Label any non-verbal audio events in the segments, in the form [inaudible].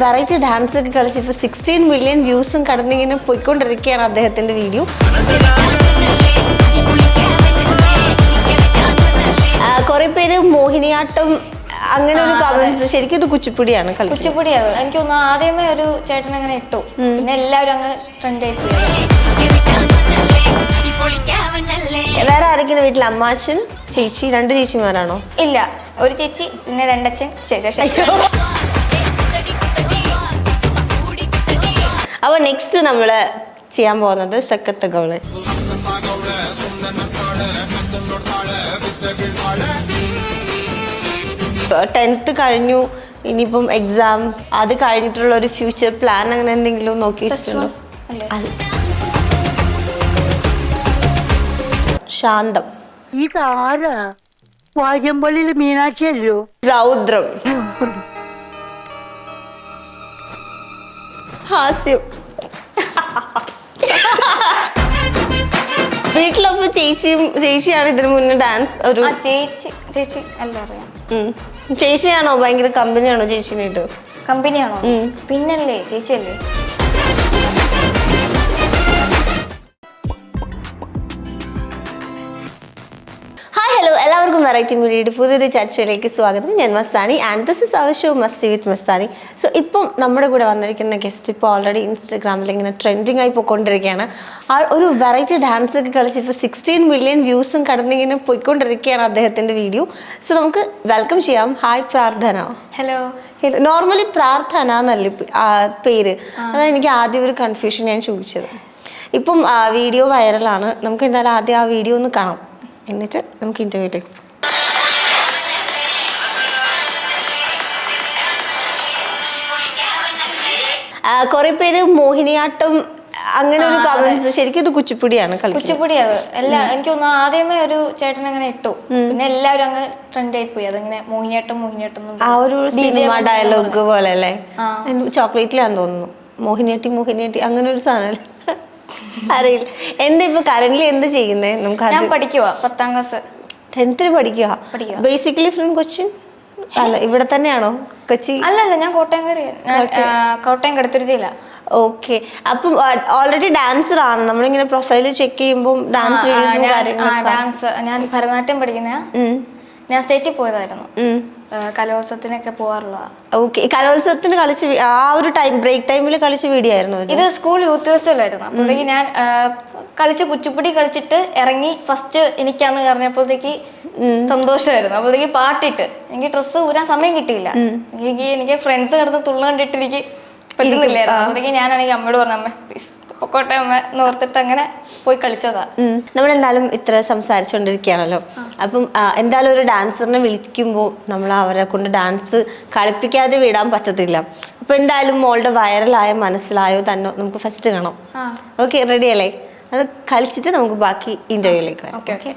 Variety dance ഒക്കെ കളിച്ച് ഇപ്പൊ സിക്സ്റ്റീൻ മില്യൺ വ്യൂസും കടന്നിങ്ങനെ പോയിക്കൊണ്ടിരിക്കുകയാണ് അദ്ദേഹത്തിന്റെ വീഡിയോ കുറെ പേര് മോഹിനിയാട്ടം അങ്ങനെ ഒരു കമന്റ്സ് ശരിക്കും ഇത് കുച്ചിപ്പുടിയാണ് കുച്ചിപ്പുടിയാണ്. എനിക്ക് തോന്നുന്നു ആദ്യമേ ഒരു ചേട്ടൻ അങ്ങനെ ഇട്ടു. പിന്നെ എല്ലാവരും അങ്ങ് ട്രെൻഡ് ആയി വേറെ ആരൊക്കെയാണ് വീട്ടിൽ അമ്മാച്ചൻ ചേച്ചി രണ്ട് ചേച്ചിമാരാണോ? ഇല്ല. ഒരു ചേച്ചി പിന്നെ രണ്ടച്ഛൻ ശരി ശരി അപ്പോൾ നെക്സ്റ്റ് നമ്മൾ ചെയ്യാൻ പോകുന്നത് ശക്കത്തകൾ ടെൻത്ത് കഴിഞ്ഞു ഇനിയിപ്പം എക്സാം അത് കഴിഞ്ഞിട്ടുള്ള ഒരു ഫ്യൂച്ചർ പ്ലാൻ അങ്ങനെ എന്തെങ്കിലും നോക്കി വെച്ചിട്ടുണ്ടോ? ശാന്തം. ഇതാരാ? വാര്യമ്പള്ളിയിൽ മീനാക്ഷി അല്ലയോ രൗദ്രം. [laughs] ഹാസ്യം. വീട്ടിലപ്പോ ചേച്ചിയും ചേച്ചിയാണ് ഇതിനു മുന്നേ ഡാൻസ് ഒരു ആ ചേച്ചി ചേച്ചി അല്ല അറിയാം ഉം. ചേച്ചിയാണോ? ഭയങ്കര കമ്പനിയാണോ ചേച്ചിനായിട്ട് കമ്പനിയാണോ? ഉം. പിന്നല്ലേ ചേച്ചിയല്ലേ? എല്ലാവർക്കും വെറൈറ്റി മീഡിയയുടെ പുതിയൊരു ചർച്ചയിലേക്ക് സ്വാഗതം. ഞാൻ Mastani and this is our show Masti with Mastani. So ഇപ്പം നമ്മുടെ കൂടെ വന്നിരിക്കുന്ന ഗസ്റ്റ് ഇപ്പോൾ ഓൾറെഡി ഇൻസ്റ്റഗ്രാമിൽ ഇങ്ങനെ ട്രെൻഡിങ് ആയി പോയിക്കൊണ്ടിരിക്കുകയാണ്. ആ ഒരു വെറൈറ്റി ഡാൻസ് ഒക്കെ കളിച്ച് ഇപ്പോൾ സിക്സ്റ്റീൻ മില്യൺ വ്യൂസും കടന്നിങ്ങനെ പോയിക്കൊണ്ടിരിക്കുകയാണ് അദ്ദേഹത്തിന്റെ വീഡിയോ സോ നമുക്ക് വെൽക്കം ചെയ്യാം. Hi Prarthana. Hello normally Prarthana എന്നല്ലേ പേര്? അതാണ് എനിക്ക് ആദ്യം ഒരു കൺഫ്യൂഷൻ ഞാൻ ചോദിച്ചത്. ഇപ്പം വീഡിയോ വൈറലാണ് നമുക്ക് എന്തായാലും ആദ്യം ആ വീഡിയോ ഒന്ന് കാണാം. എന്നിട്ട് നമുക്ക് ഇന്റർവ്യൂലേക്ക് കുറെ പേര് മോഹിനിയാട്ടം അങ്ങനെ ഒരു കമന്റ്സ് ശരിക്കും ഇത് കുച്ചിപ്പുടിയാണ് കുച്ചിപ്പുടിയാണ്. എല്ലാ എനിക്ക് തോന്നുന്നു ആദ്യമേ ഒരു ചേട്ടൻ അങ്ങനെ ഇട്ടു. പിന്നെ എല്ലാവരും അങ്ങ് ട്രെൻഡ് ആയി പോയി. അതങ്ങനെ മോഹിനിയാട്ടം മോഹിനിയാട്ടം ആ ഒരു സിനിമ ഡയലോഗ് പോലെ അല്ലേ. ചോക്ലേറ്റിലാന്ന് തോന്നുന്നു. മോഹിനിയാട്ടി മോഹിനിയാട്ടി അങ്ങനെ ഒരു സാധനം [laughs] അറിയില്ല. എന്താ ഇപ്പൊ കറന്റ് എന്ത് ചെയ്യുന്നേ? നമുക്ക് പത്താം ക്ലാസ് ടെൻത്തിൽ പഠിക്കുക. ബേസിക്കലി ഫ്രം കൊച്ചിൻ അല്ല ഇവിടെ തന്നെയാണോ? കൊച്ചി? അല്ലല്ല ഞാൻ കോട്ടയം കയറി കോട്ടയം. കടുത്തുരുത്തിയില്ല ഓക്കെ അപ്പം ഓൾറെഡി ഡാൻസർ ആണ്. നമ്മളിങ്ങനെ പ്രൊഫൈൽ ചെക്ക് ചെയ്യുമ്പോൾ ഡാൻസ് വീഡിയോസും കാര്യങ്ങളൊക്കെ. ഡാൻസ് ഞാൻ ഭരതനാട്യം പഠിക്കുന്ന ഞാൻ സ്റ്റേറ്റിൽ പോയതായിരുന്നു. കലോത്സവത്തിനൊക്കെ പോകാറുള്ളതാ ഓക്കെ കലോത്സവത്തിന് കളിച്ച് ആ ഒരു ടൈം ബ്രേക്ക് ടൈമിൽ കളിച്ച വീഡിയോ ആയിരുന്നു ഇത്? സ്കൂൾ യൂത്ത് ഫെസ്റ്റിവലായിരുന്നു അപ്പോഴത്തേക്ക് ഞാൻ കളിച്ച് കുച്ചിപ്പുടി കളിച്ചിട്ട് ഇറങ്ങി ഫസ്റ്റ് എനിക്കാന്ന് പറഞ്ഞപ്പോഴത്തേക്ക് സന്തോഷമായിരുന്നു. അപ്പോഴത്തേക്ക് പാട്ടിട്ട്. എനിക്ക് ഡ്രസ്സ് ഊരാൻ സമയം കിട്ടിയില്ല. എനിക്ക് എനിക്ക് ഫ്രണ്ട്സ് കിടന്ന് തുള്ളു കണ്ടിട്ട് എനിക്ക് പറ്റുന്നില്ലായിരുന്നു. അപ്പോഴത്തേക്ക് ഞാനാണെങ്കിൽ അമ്മയോട് പറഞ്ഞ അമ്മ പ്ലീസ് പൊക്കോട്ടെ അമ്മ നോർത്തിട്ട് അങ്ങനെ പോയി കളിച്ചതാ. നമ്മൾ നമ്മളെന്തായാലും ഇത്ര സംസാരിച്ചുകൊണ്ടിരിക്കുകയാണല്ലോ അപ്പം എന്തായാലും ഒരു ഡാൻസറിനെ വിളിക്കുമ്പോൾ നമ്മൾ അവരെ കൊണ്ട് ഡാൻസ് കളിപ്പിക്കാതെ വിടാൻ പറ്റത്തില്ല. അപ്പൊ എന്തായാലും മോളുടെ വൈറലായ മനസ്സിലായോ തന്നെ നമുക്ക് ഫസ്റ്റ് കാണാം. ഓക്കെ റെഡി അല്ലേ? അത് കളിച്ചിട്ട് നമുക്ക് ബാക്കി ഇന്റർവ്യൂയിലേക്ക് വരാം. ഓക്കെ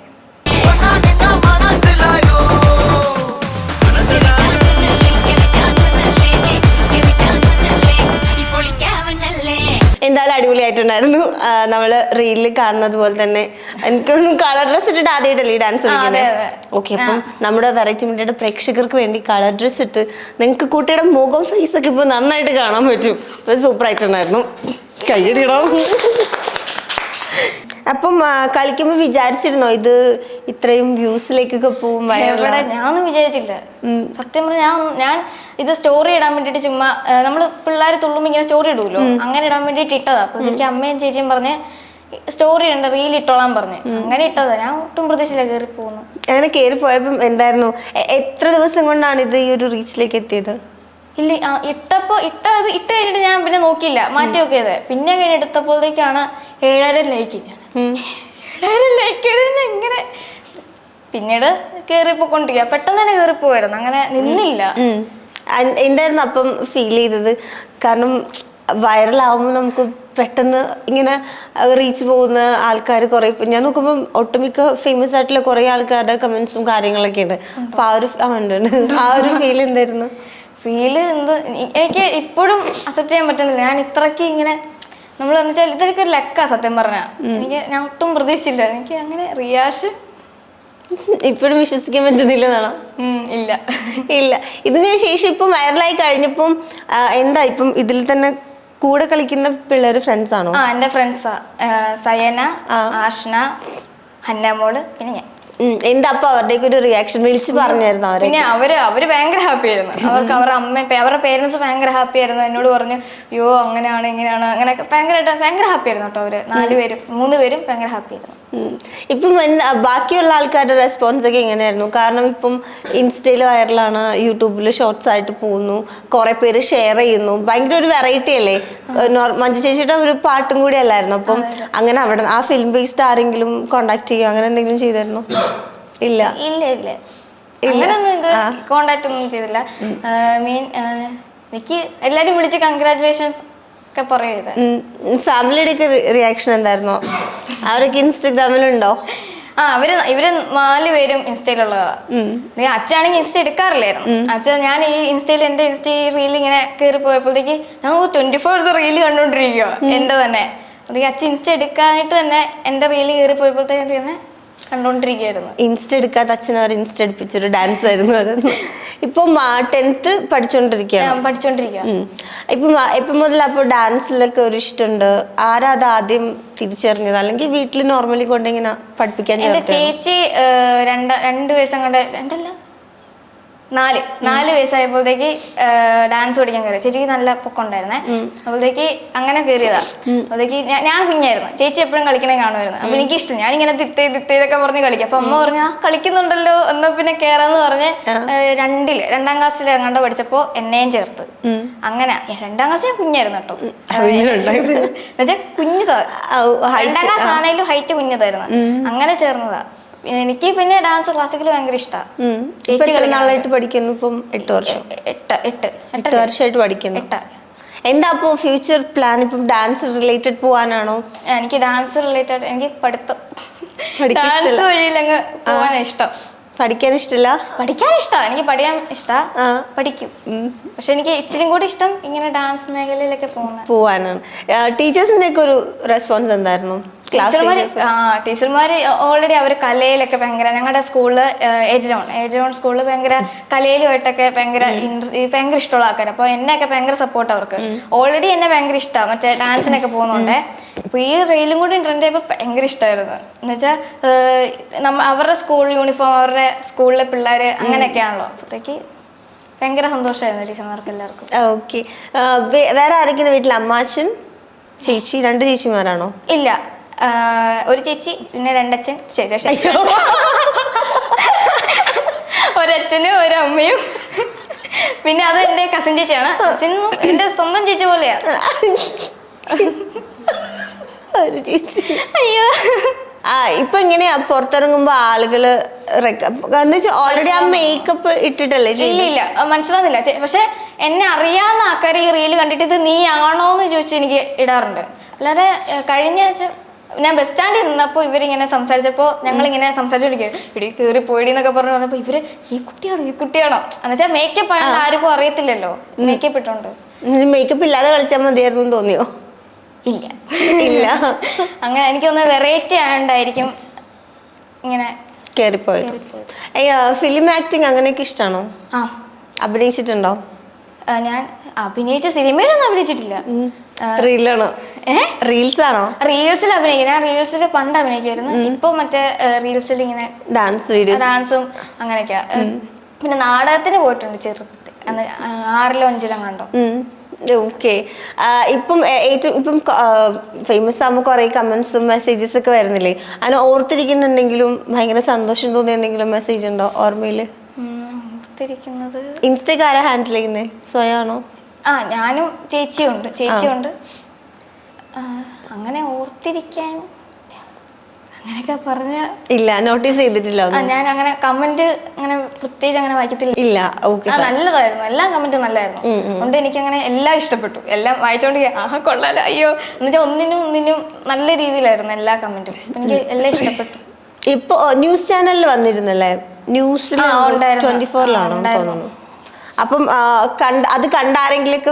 എന്തായാലും അടിപൊളിയായിട്ടുണ്ടായിരുന്നു. ആ, നമ്മൾ റീലിൽ കാണുന്നത് പോലെ തന്നെ. എനിക്കൊന്നും കളർ ഡ്രസ് ഇട്ടിട്ട് ആദ്യമായിട്ടല്ലേ ഈ ഡാൻസ് കളിക്കുന്നത്. ഓക്കെ അപ്പം നമ്മുടെ വെറൈറ്റി മീഡിയയുടെ പ്രേക്ഷകർക്ക് വേണ്ടി കളർ ഡ്രസ് ഇട്ട് നിങ്ങൾക്ക് കുട്ടിയുടെ മുഖം ഫേസ് ഒക്കെ ഇപ്പൊ നന്നായിട്ട് കാണാൻ പറ്റും. സൂപ്പർ ആയിട്ടുണ്ടായിരുന്നു. കൈയടിക്കണം അപ്പം കളിക്കുമ്പോ വിചാരിച്ചിരുന്നോ ഇത് ഇത്രയും വ്യൂസിലേക്കൊക്കെ പോകും എവിടെ? ഞാനൊന്നും വിചാരിച്ചില്ല. സത്യം പറഞ്ഞാൽ ഞാൻ ഞാൻ ഇത് സ്റ്റോറി ഇടാൻ വേണ്ടിട്ട് ചുമ്മാ നമ്മൾ പിള്ളേർ തുള്ളുമ്പോൾ ഇങ്ങനെ സ്റ്റോറി ഇടുമല്ലോ അങ്ങനെ ഇടാൻ വേണ്ടിട്ട് ഇട്ടതാ. അപ്പൊ എനിക്ക് അമ്മയും ചേച്ചിയും പറഞ്ഞ് സ്റ്റോറി ഉണ്ട് റീൽ ഇട്ടോളാൻ പറഞ്ഞു. അങ്ങനെ ഇട്ടതാ. ഞാൻ ഒട്ടും പ്രതീക്ഷയില്ല കയറി പോകുന്നു അങ്ങനെ കയറി പോയപ്പോ എന്തായിരുന്നു? എത്ര ദിവസം കൊണ്ടാണ് ഇത് ഈ ഒരു റീച്ചിലേക്ക് എത്തിയത്? ഇല്ല ഇട്ടപ്പോ ഇട്ട ഇട്ട് കഴിഞ്ഞിട്ട് ഞാൻ പിന്നെ നോക്കിയില്ല. മാറ്റി നോക്കിയത് പിന്നെ കഴിഞ്ഞിട്ട് എടുത്തപ്പോഴത്തേക്കാണ് ഏഴായിരം ലൈക്ക്. ഞാൻ എങ്ങനെ പിന്നീട് കയറിപ്പോയിക്കൊണ്ടിരിക്കുക പെട്ടെന്ന് തന്നെ കയറിപ്പോയിരുന്നു അങ്ങനെ നിന്നില്ല. എന്തായിരുന്നു അപ്പം ഫീൽ ചെയ്തത്? കാരണം വൈറലാവുമ്പോൾ നമുക്ക് പെട്ടെന്ന് ഇങ്ങനെ റീച്ച് പോകുന്ന ആൾക്കാർ കുറേ ഞാൻ നോക്കുമ്പോൾ ഒട്ടുമിക്ക ഫേമസ് ആയിട്ടുള്ള കുറേ ആൾക്കാരുടെ കമൻസും കാര്യങ്ങളൊക്കെ ഉണ്ട്. അപ്പം ആ ഒരു ആ, ഉണ്ട്, ഉണ്ട്. ആ ഒരു ഫീൽ എന്തായിരുന്നു? ഫീൽ എന്ത് എനിക്ക് ഇപ്പോഴും അക്സെപ്റ്റ് ചെയ്യാൻ പറ്റുന്നില്ല. ഞാൻ ഇത്രയ്ക്ക് ഇങ്ങനെ നമ്മൾ വെച്ചാൽ ഇതൊക്കെ ഒരു ലക്കാ സത്യം പറഞ്ഞ. എനിക്ക് ഞാൻ ഒട്ടും പ്രതീക്ഷിച്ചില്ല. എനിക്ക് അങ്ങനെ റിയാഷ് ഇപ്പോഴും വിശ്വസിക്കാൻ പറ്റുന്നില്ലെന്നാണോ ഇല്ല. ഇല്ല. ഇതിന് ശേഷം ഇപ്പം വൈറലായി കഴിഞ്ഞപ്പം എന്താ ഇപ്പം ഇതിൽ തന്നെ കൂടെ കളിക്കുന്ന പിള്ളേർ ഫ്രണ്ട്സ് ആണോ? ആ എന്റെ ഫ്രണ്ട്സാ സയന ആഷ്ന ഹന്നമോൾ പിന്നെ ഞാൻ. എന്താ അപ്പൊ അവരുടെയൊക്കെ ഒരു റിയാക്ഷൻ വിളിച്ച് പറഞ്ഞായിരുന്നു അവരെ. പിന്നെ അവർ അവർ ഭയങ്കര ഹാപ്പി ആയിരുന്നു. അവർക്ക് അവരുടെ അമ്മ അവരുടെ പേരൻസ് ഭയങ്കര ഹാപ്പി ആയിരുന്നു. എന്നോട് പറഞ്ഞു അയ്യോ അങ്ങനെയാണ് ഇങ്ങനെയാണ് അങ്ങനെയൊക്കെ ഭയങ്കരമായിട്ട് ഭയങ്കര ഹാപ്പി ആയിരുന്നു കേട്ടോ അവർ. നാലുപേരും മൂന്ന് പേരും ഭയങ്കര ഹാപ്പി ആയിരുന്നു. ഇപ്പം എന്താ ബാക്കിയുള്ള ആൾക്കാരുടെ റെസ്പോൺസ് ഒക്കെ എങ്ങനെയായിരുന്നു? കാരണം ഇപ്പം ഇൻസ്റ്റയിൽ വൈറലാണ് യൂട്യൂബിൽ ഷോർട്സ് ആയിട്ട് പോകുന്നു കുറെ പേര് ഷെയർ ചെയ്യുന്നു. ഭയങ്കര ഒരു വെറൈറ്റി അല്ലേ? മഞ്ജു ചേച്ചിയുടെ ഒരു പാട്ടും കൂടി അല്ലായിരുന്നു? അപ്പം അങ്ങനെ അവിടെ ആ ഫിലിം ബേസ്ഡ് ആരെങ്കിലും കോണ്ടാക്ട് ചെയ്യുക അങ്ങനെ എന്തെങ്കിലും ചെയ്തായിരുന്നു? ഇല്ല. ഇല്ല ഇല്ല. അങ്ങനൊന്നും ഇത് കോണ്ടാക്ട് ഒന്നും ചെയ്തില്ല. മീൻ എനിക്ക് എല്ലാരും വിളിച്ച് കൺഗ്രാറ്റുലേഷൻസ് ഒക്കെ പറയുന്നത് ഫാമിലിയുടെ ഒക്കെ റിയാക്ഷൻ എന്തായിരുന്നു? അവരൊക്കെ ഇൻസ്റ്റഗ്രാമിലുണ്ടോ? ആ അവർ ഇവർ നാല് പേരും ഇൻസ്റ്റയിലുള്ളതാ. അച്ഛനാണെങ്കിൽ ഇൻസ്റ്റ എടുക്കാറില്ലായിരുന്നു. അച്ഛൻ ഞാൻ ഈ ഇൻസ്റ്റയിൽ എന്റെ ഇൻസ്റ്റ റീൽ ഇങ്ങനെ കയറി പോയപ്പോഴത്തേക്ക് ഞാൻ ട്വന്റി ഫോർ റീൽ കണ്ടോണ്ടിരിക്കുക എന്റെ തന്നെ. അച്ഛൻ ഇൻസ്റ്റ എടുക്കാനായിട്ട് തന്നെ എന്റെ റീൽ കയറി പോയപ്പോഴത്തേക്ക് തന്നെ കണ്ടോണ്ടിരിക്കുകയായിരുന്നു ഇൻസ്റ്റ എടുക്കാത്ത അച്ഛൻ അവർ ഇൻസ്റ്റ എടുപ്പിച്ചൊരു ഡാൻസ് ആയിരുന്നു അത് ഇപ്പം ടെൻത്ത് പഠിച്ചുകൊണ്ടിരിക്കുകയാണ് ഞാൻ പഠിച്ചോണ്ടിരിക്കുക. ഇപ്പം ഇപ്പം മുതൽ അപ്പോൾ ഡാൻസിലൊക്കെ ഒരു ഇഷ്ടമുണ്ട് ആരാ അത് ആദ്യം തിരിച്ചറിഞ്ഞത്? അല്ലെങ്കിൽ വീട്ടിൽ നോർമലി കൊണ്ടിങ്ങനെ പഠിപ്പിക്കാൻ ചേച്ചി രണ്ട് രണ്ട് വയസ്സം കൊണ്ട് രണ്ടല്ല? നാല്. നാല് വയസ്സായപ്പോഴത്തേക്ക് ഡാൻസ് പഠിക്കാൻ കയറി. ചേച്ചിക്ക് നല്ല പൊക്കമുണ്ടായിരുന്നേ. അപ്പോഴത്തേക്ക് അങ്ങനെ കയറിയതാ. അപ്പോഴത്തേക്ക് ഞാൻ കുഞ്ഞായിരുന്നു. ചേച്ചി എപ്പോഴും കളിക്കണേ കാണുമായിരുന്നു. അപ്പൊ എനിക്ക് ഇഷ്ടം ഞാൻ ഇങ്ങനെ തിത്തേ തിത്തേ ഇതൊക്കെ പറഞ്ഞ് കളിക്കും. അപ്പൊ അമ്മ പറഞ്ഞു ആ കളിക്കുന്നുണ്ടല്ലോ. എന്നാ പിന്നെ കേറാന്ന് പറഞ്ഞ് രണ്ടിൽ രണ്ടിൽ രണ്ടാം ക്ലാസ്സിൽ അങ്ങോട്ട് പഠിച്ചപ്പോ എന്നെയും ചേർത്ത്. അങ്ങനെ രണ്ടാം ക്ലാസ് ഞാൻ കുഞ്ഞായിരുന്നു കേട്ടോ. എന്നുവെച്ചാൽ കുഞ്ഞതാ. ഔ, height, രണ്ടാം ക്ലാസ് ആണെങ്കിലും ഹൈറ്റ് കുഞ്ഞതായിരുന്നു. അങ്ങനെ ചേർന്നതാ. എനിക്ക് പിന്നെ ഡാൻസ് ക്ലാസിക്കൽ ഭയങ്കര ഇഷ്ടമാണ് നാളായിട്ട് പഠിക്കുന്നു? ഇപ്പം എട്ട് വർഷം. എട്ട് എട്ട് എട്ട് വർഷമായിട്ട് പഠിക്കുന്നു. എട്ട്. എന്താ അപ്പോൾ ഫ്യൂച്ചർ പ്ലാൻ ഇപ്പം ഡാൻസ് റിലേറ്റഡ് പോവാനാണോ? എനിക്ക് ഡാൻസ് റിലേറ്റഡ് എനിക്ക് പഠിത്തം. ഡാൻസ്. വഴിയിലങ്ങ് പോകാൻ ഇഷ്ടം. പഠിക്കാൻ ഇഷ്ടമില്ല പഠിക്കാൻ ഇഷ്ടമാണ് എനിക്ക് പഠിക്കാൻ ഇഷ്ടാ. പഠിക്കും. പക്ഷെ എനിക്ക് ഇച്ചിരി കൂടി ഇഷ്ടം ഇങ്ങനെ ഡാൻസ് മേഖലയിലൊക്കെ പോവാനാണ്. ടീച്ചേഴ്സിന്റെ ഒക്കെ ഒരു റെസ്പോൺസ് എന്തായിരുന്നു? ആ ടീച്ചർമാര് ഓൾറെഡി അവർ കലയിലൊക്കെ ഭയങ്കര ഞങ്ങളുടെ സ്കൂളിൽ ഏജോൺ ഏജോൺ സ്കൂളിൽ ഭയങ്കര കലയിലുമായിട്ടൊക്കെ ഭയങ്കര ഭയങ്കര ഇഷ്ടമുള്ള ആൾക്കാർ അപ്പോൾ എന്നെയൊക്കെ ഭയങ്കര സപ്പോർട്ട് അവർക്ക്. ഓൾറെഡി എന്നെ ഭയങ്കര ഇഷ്ടമാണ് മറ്റേ ഡാൻസിനൊക്കെ പോകുന്നുണ്ട്. അപ്പോൾ ഈ റെയിലും കൂടി ട്രെൻഡ് ആയപ്പോൾ ഭയങ്കര ഇഷ്ടമായിരുന്നു എന്നുവെച്ചാൽ നമ്മ അവരുടെ സ്കൂൾ യൂണിഫോം അവരുടെ സ്കൂളിലെ പിള്ളേർ അങ്ങനെയൊക്കെയാണല്ലോ. അപ്പോഴത്തേക്ക് ഭയങ്കര സന്തോഷമായിരുന്നു ടീച്ചർമാർക്ക് എല്ലാവർക്കും. ഓക്കെ വേറെ ആരെങ്കിലും വീട്ടിൽ അമ്മാച്ചൻ ചേച്ചി രണ്ട് ചേച്ചിമാരാണോ? ഇല്ല. ഒരു ചേച്ചി പിന്നെ രണ്ടച്ഛൻ ശരി [laughs] ഒരച്ഛനും ഒരമ്മയും. പിന്നെ അത് എന്റെ കസിൻ ചേച്ചിയാണ്. കസിൻ എന്റെ സ്വന്തം ചേച്ചി പോലെയാ. ഒരു ചേച്ചി. അയ്യോ. ആ ഇപ്പൊ ഇങ്ങനെയാ പുറത്തിറങ്ങുമ്പോ ആളുകൾ ഓൾറെഡി ആ മേക്കപ്പ് ഇട്ടിട്ടല്ലേ ഇല്ല ഇല്ല. മനസ്സിലാവുന്നില്ല. പക്ഷെ എന്നെ അറിയാവുന്ന ആൾക്കാർ ഈ റീൽ കണ്ടിട്ട് ഇത് നീ ആണോ എന്ന് ചോദിച്ച് എനിക്ക് ഇടാറുണ്ട്. അല്ലാതെ കഴിഞ്ഞ ആഴ്ച ഞാൻ ബസ് സ്റ്റാൻഡിൽ നിന്നപ്പോൾ ഇവരിങ്ങനെ സംസാരിച്ചപ്പോൾ ഞങ്ങളിങ്ങനെ സംസാരിച്ചോണ്ടിരിക്കും ഇടി കയറി പോയിടി എന്നൊക്കെ പറഞ്ഞു വന്നപ്പോൾ ഇവർ ഈ കുട്ടിയാണോ? ഈ കുട്ടിയാണോ? എന്ന് എന്നുവെച്ചാൽ മേക്കപ്പ് ആണെന്ന് ആർക്കും അറിയത്തില്ലല്ലോ. മേക്കപ്പ് ഇട്ടുണ്ട്. മേക്കപ്പ് ഇല്ലാതെ കളിച്ചാൽ മതിയായിരുന്നു തോന്നിയോ? ഇല്ല. ഇല്ല. അങ്ങനെ എനിക്ക് എനിക്കൊന്ന് വെറൈറ്റി ആയതുകൊണ്ടായിരിക്കും ഇങ്ങനെ ഫിലിം ആക്ടിങ് അങ്ങനെയൊക്കെ ഇഷ്ടമാണോ ആ. അഭിനയിച്ചിട്ടുണ്ടോ? ഞാൻ അഭിനയിച്ച സിനിമയിലൊന്നും അഭിനയിച്ചിട്ടില്ല. റീലാണോ റീൽസ് ആണോ റീൽസിൽ അഭിനയിക്കും ഞാൻ റീൽസിൽ പണ്ട് അഭിനയിക്കുമായിരുന്നു. ഇപ്പൊ മറ്റേ റീൽസിൽ ഇങ്ങനെ ഡാൻസ് വീഡിയോ ഡാൻസും അങ്ങനെയൊക്കെയാ. പിന്നെ നാടകത്തിന് പോയിട്ടുണ്ട് ചെറുപ്പത്തിൽ. ആറിലോ അഞ്ചിലോ കണ്ടോ ഓക്കെ ഇപ്പം ഏറ്റവും ഇപ്പം ഫേമസ് ആകുമ്പോൾ കുറേ കമന്റ്സും മെസ്സേജസ് ഒക്കെ വരുന്നില്ലേ? അതിന് ഓർത്തിരിക്കുന്നുണ്ടെങ്കിലും ഭയങ്കര സന്തോഷം തോന്നിയ എന്തെങ്കിലും മെസ്സേജ് ഉണ്ടോ ഓർമ്മയിൽ ഓർത്തിരിക്കുന്നത് ഇൻസ്റ്റയ്ക്ക് ആരാ ഹാൻഡിൽ ചെയ്യുന്നത് സ്വയമാണോ ആ ഞാനും ചേച്ചിയുണ്ട് ചേച്ചിയുണ്ട്. അങ്ങനെ ഓർത്തിരിക്കാൻ അങ്ങനെയൊക്കെ പറഞ്ഞ ഇല്ല നോട്ടീസ് ചെയ്തിട്ടില്ല ആ, ഒന്നും. ഞാൻ അങ്ങനെ കമന്റ് അങ്ങനെ പ്രത്യേകിച്ച് അങ്ങനെ വായിക്കത്തില്ല. ഇല്ല ഓക്കെ ആ നല്ലതായിരുന്നു എല്ലാ കമന്റും നല്ലതായിരുന്നു അതുകൊണ്ട് എനിക്ക് അങ്ങനെ എല്ലാം ഇഷ്ടപ്പെട്ടു. എല്ലാം വായിച്ചോണ്ട് ആ കൊള്ളാലോ. അയ്യോ എന്നുവെച്ചാൽ ഒന്നിനും ഒന്നിനും നല്ല രീതിയിലായിരുന്നു എല്ലാ കമന്റും. എനിക്ക് എല്ലാം ഇഷ്ടപ്പെട്ടു. ഇപ്പൊ ന്യൂസ് ചാനലിൽ വന്നിരുന്നല്ലേ? ന്യൂസിൽ ആ, ഉണ്ടായിരുന്നു. ട്വന്റി ഫോറിലാണോ ഉണ്ടായിരുന്നു. തോന്നുന്നു. അപ്പം കണ്ട് അത് കണ്ട ആരെങ്കിലൊക്കെ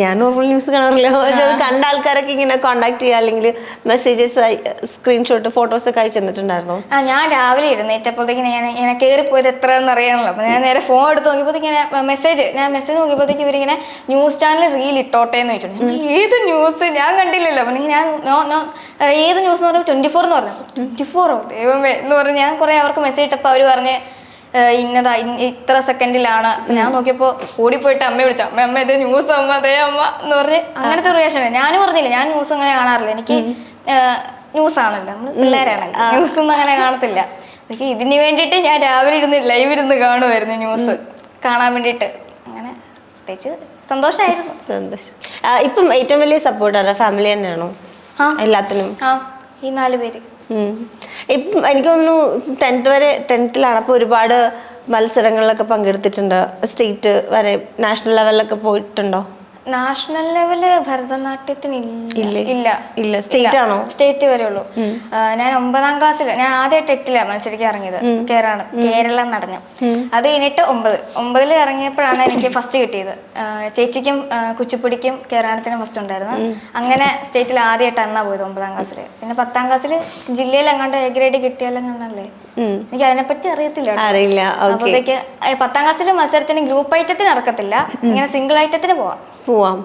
ഞാൻ നോർമൽ ന്യൂസ് കാണാറില്ല. പക്ഷെ അത് കണ്ട ആൾക്കാരൊക്കെ ഇങ്ങനെ കോണ്ടാക്ട് ചെയ്യുക അല്ലെങ്കിൽ മെസ്സേജസ് സ്ക്രീൻഷോട്ട് ഫോട്ടോസ് ഒക്കെ അയച്ചു തന്നിട്ടുണ്ടായിരുന്നോ? ആ ഞാൻ രാവിലെ ഇരുന്നേറ്റപ്പോഴത്തേക്ക് ഞാൻ ഇങ്ങനെ കയറിപ്പോയത് എത്രയാണെന്ന് അറിയാമല്ലോ. അപ്പോൾ ഞാൻ നേരെ ഫോൺ എടുത്ത് നോക്കിയപ്പോഴത്തേക്ക് ഇങ്ങനെ മെസ്സേജ് ഞാൻ മെസ്സേജ് നോക്കിയപ്പോഴത്തേക്ക് ഇവരിങ്ങനെ ന്യൂസ് ചാനൽ റീൽ ഇട്ടോട്ടെ എന്ന് ചോദിച്ചു. ഏത് ന്യൂസ് ഞാൻ കണ്ടില്ലല്ലോ. അപ്പം ഞാൻ നോ നോ ഏത് ന്യൂസ് എന്ന് പറഞ്ഞാൽ ട്വന്റി ഫോർ എന്ന് പറഞ്ഞു. ട്വന്റി ഫോറോ ദൈവമേ. എന്ന് പറഞ്ഞ് ഞാൻ കുറേ അവർക്ക് മെസ്സേജ് ഇട്ടപ്പോൾ അവർ പറഞ്ഞ് ഇന്നതാ ഇത്ര സെക്കൻഡിലാണ്. ഞാൻ നോക്കിയപ്പോൾ ഓടിപ്പോയിട്ട് അമ്മയെ വിളിച്ചു. അമ്മ അമ്മ ഇത് ന്യൂസ് അമ്മ അതേ അമ്മ എന്ന് പറഞ്ഞ് അങ്ങനത്തെ റിയാക്ഷൻ ഞാനും പറഞ്ഞില്ല ഞാൻ ന്യൂസ് അങ്ങനെ കാണാറില്ല. എനിക്ക് ന്യൂസ് ആണല്ലോ. നമ്മൾ പിള്ളേരാണല്ലോ. ന്യൂസ് ഒന്നും അങ്ങനെ കാണത്തില്ല. എനിക്ക് ഇതിന് വേണ്ടിയിട്ട് ഞാൻ രാവിലെ ഇരുന്ന് ലൈവ് ഇരുന്ന് കാണുമായിരുന്നു ന്യൂസ് കാണാൻ വേണ്ടിയിട്ട്. അങ്ങനെ പ്രത്യേകിച്ച് സന്തോഷമായിരുന്നു സന്തോഷം. ഇപ്പം ഏറ്റവും വലിയ സപ്പോർട്ടാണ് ഫാമിലി തന്നെയാണോ. എല്ലാത്തിനും? ആ ഈ നാല് പേര്. ഇപ്പം എനിക്ക് തോന്നുന്നു ടെൻത്ത് വരെ ടെൻത്തിലാണ് അപ്പോൾ ഒരുപാട് മത്സരങ്ങളിലൊക്കെ പങ്കെടുത്തിട്ടുണ്ട്. സ്റ്റേറ്റ് വരെ നാഷണൽ ലെവലിലൊക്കെ പോയിട്ടുണ്ടോ? നാഷണൽ ലെവൽ ഭരതനാട്യത്തിന് ഇല്ല. ഇല്ല. സ്റ്റേറ്റ് ആണോ? സ്റ്റേറ്റ് വരെ ഉള്ളൂ. ഞാൻ ഒമ്പതാം ക്ലാസ്സിൽ ഞാൻ ആദ്യമായിട്ട് എട്ടിലാണ് മത്സരിക്കാൻ ഇറങ്ങിയത്. കേരള കേരളം നടഞ്ഞു അത് കഴിഞ്ഞിട്ട് ഒമ്പത്. ഒമ്പതിൽ ഇറങ്ങിയപ്പോഴാണ് എനിക്ക് ഫസ്റ്റ് കിട്ടിയത്. ചേച്ചിക്കും കുച്ചിപ്പുടിക്കും കേരളത്തിനും ഫസ്റ്റ് ഉണ്ടായിരുന്നു. അങ്ങനെ സ്റ്റേറ്റിൽ ആദ്യമായിട്ട് അന്നാ പോയത് ഒമ്പതാം ക്ലാസ്സിൽ പിന്നെ പത്താം ക്ലാസ്സിൽ ജില്ലയിൽ എങ്ങാണ്ട് എ ഗ്രേഡ് കിട്ടിയാലെങ്ങാണ്ടല്ലേ. എനിക്ക് അതിനെപ്പറ്റി അറിയത്തില്ല. അറിയില്ല. അപ്പോഴത്തേക്ക് പത്താം ക്ലാസ്സിലെ മത്സരത്തിന് ഗ്രൂപ്പ് ഐറ്റത്തിന് ഇറക്കത്തില്ല ഇങ്ങനെ സിംഗിൾ ഐറ്റത്തിന് പോവാം. പോവാം.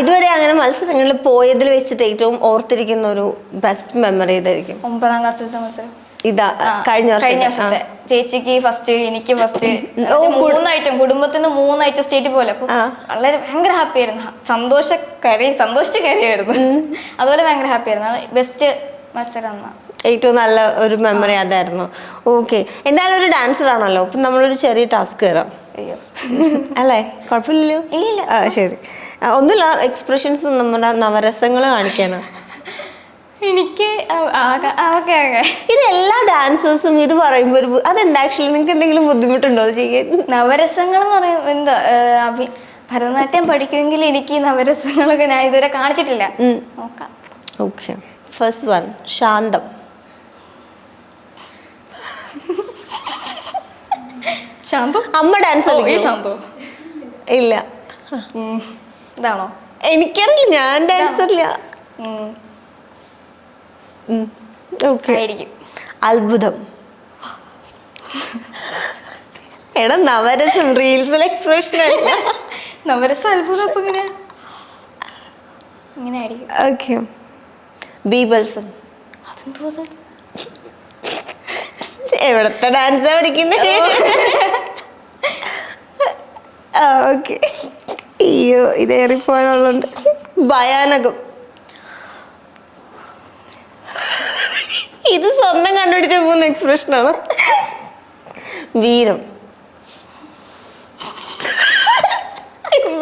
ഇതുവരെ അങ്ങനെ മത്സരങ്ങളിൽ പോയതിൽ വെച്ചിട്ട് ഏറ്റവും ഓർത്തിരിക്കുന്ന ഒരു ബെസ്റ്റ് മെമ്മറി ഇതായിരിക്കും ഒമ്പതാം ക്ലാസ്സിലത്തെ മത്സരം. ഇതാ കഴിഞ്ഞ കഴിഞ്ഞ വർഷത്തെ. ചേച്ചിക്ക് ഫസ്റ്റ് എനിക്ക് ഫസ്റ്റ് മൂന്നായിട്ടും മൂന്ന് ഐറ്റം കുടുംബത്തിൽ നിന്ന് മൂന്ന് ഐറ്റം സ്റ്റേറ്റ് പോലെ. വളരെ ഭയങ്കര ഹാപ്പി ആയിരുന്നു. സന്തോഷ കരി സന്തോഷിച്ച കരയായിരുന്നു അതുപോലെ ഭയങ്കര ഹാപ്പി ആയിരുന്നു. അത് ബെസ്റ്റ് മത്സരം എന്നാ ഏറ്റവും നല്ല ഒരു മെമ്മറി അതായിരുന്നു. ഓക്കെ എന്തായാലും ഒരു ഡാൻസർ ആണല്ലോ. അപ്പം നമ്മളൊരു ചെറിയ ടാസ്ക് തരാം [laughs] അല്ലേ? കുഴപ്പമില്ലല്ലോ. ആ ശരി. ഒന്നുമില്ല. എക്സ്പ്രഷൻസ് നമ്മുടെ നവരസങ്ങൾ കാണിക്കാനാണ് എനിക്ക് ഇത് എല്ലാ ഡാൻസേഴ്സും ഇത് പറയുമ്പോൾ ഒരു അതെന്താ ആക്ച്വലി നിങ്ങൾക്ക് എന്തെങ്കിലും ബുദ്ധിമുട്ടുണ്ടോ അത് ചെയ്യാൻ? നവരസങ്ങൾ എന്ന് പറയുമ്പോൾ എന്താ ഭരതനാട്യം പഠിക്കുമെങ്കിൽ എനിക്ക് നവരസങ്ങളൊക്കെ ഞാൻ ഇതുവരെ കാണിച്ചിട്ടില്ല. നോക്കാം. ഓക്കെ ഫസ്റ്റ് വൺ ശാന്തം. ശാന്തം? അമ്മ ഡാൻസ് ഓ, ഈ ഇല്ല. ഇതാണോ? എനിക്കറിയില്ല ഞാൻ ഡാൻസ് ഇല്ല. അത്ഭുതം. എടാ നവരസം റീൽസിൽ എക്സ്പ്രഷൻ അല്ല? നവരസം അത്ഭുതം അപ്പൊ ഇങ്ങനെ. ഇങ്ങനെ ആയിരിക്കും ഓക്കെ ബീബൽസം അതെന്തോ അത്? എവിടത്തെ ഡാൻസ് പഠിക്കുന്നത് ഓക്കെ അയ്യോ ഇതേറി പോകാനുള്ളുണ്ട് ഭയാനകം. ഇത് സ്വന്തം കണ്ടുപിടിച്ച പോകുന്ന എക്സ്പ്രഷനാണ് വീരം.